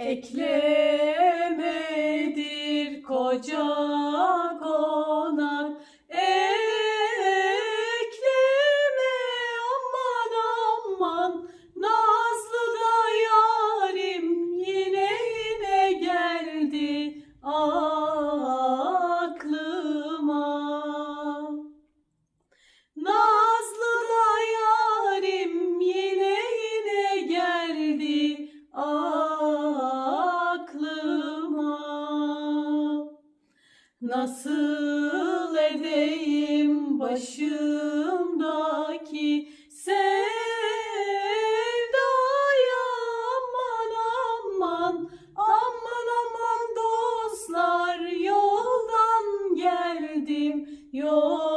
Eklemedir koca Nasıl edeyim başımdaki sevdaya aman aman aman aman dostlar yoldan geldim yol